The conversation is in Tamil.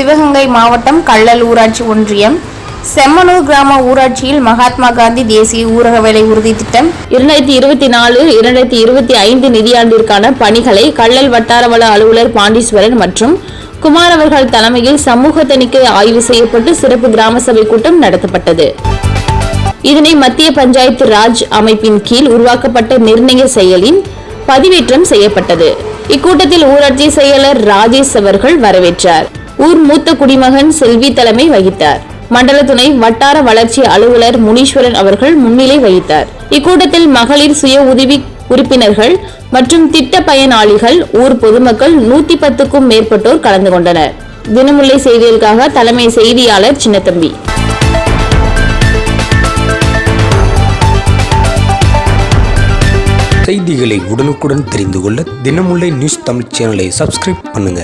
சிவகங்கை மாவட்டம் கள்ளல் ஊராட்சி ஒன்றியம். செம்மனூர் கிராம ஊராட்சியில் மகாத்மா காந்தி தேசிய ஊரக வேலை உறுதி திட்டம். இரண்டாயிரத்தி இருபத்தி நாலு இரண்டாயிரத்தி இருபத்தி ஐந்து நிதியாண்டிற்கான பணிகளை கள்ளல் வட்டார வள அலுவலர் பாண்டீஸ்வரன் மற்றும் குமார் அவர்கள் தலைமையில் சமூக தணிக்கை ஆய்வு செய்யப்பட்டு சிறப்பு கிராம சபை கூட்டம் நடத்தப்பட்டது. இதனை மத்திய பஞ்சாயத்து ராஜ் அமைப்பின் கீழ் உருவாக்கப்பட்ட நிர்ணய செயலின் பதிவேற்றம் செய்யப்பட்டது. இக்கூட்டத்தில் ஊராட்சி செயலர் ராஜேஷ் அவர்கள் வரவேற்றார். ஊர் மூத்த குடிமகன் செல்வி தலைமை வகித்தார். மண்டல துணை வட்டார வளர்ச்சி அலுவலர் முனீஸ்வரன் அவர்கள் முன்னிலை வகித்தார். இக்கூட்டத்தில் மகளிர் சுய உதவி உறுப்பினர்கள் மற்றும் திட்ட பயனாளிகள் ஊர் பொதுமக்கள் நூத்தி பத்துக்கும் மேற்பட்டோர் கலந்து கொண்டனர். தினமுல்லை செய்திகளுக்காக தலைமை செய்தியாளர் சின்னத்தம்பி. செய்திகளை உடனுக்குடன் தெரிந்து கொள்ள தினமுல்லை நியூஸ் தமிழ் சேனலை சப்ஸ்கிரைப் பண்ணுங்க.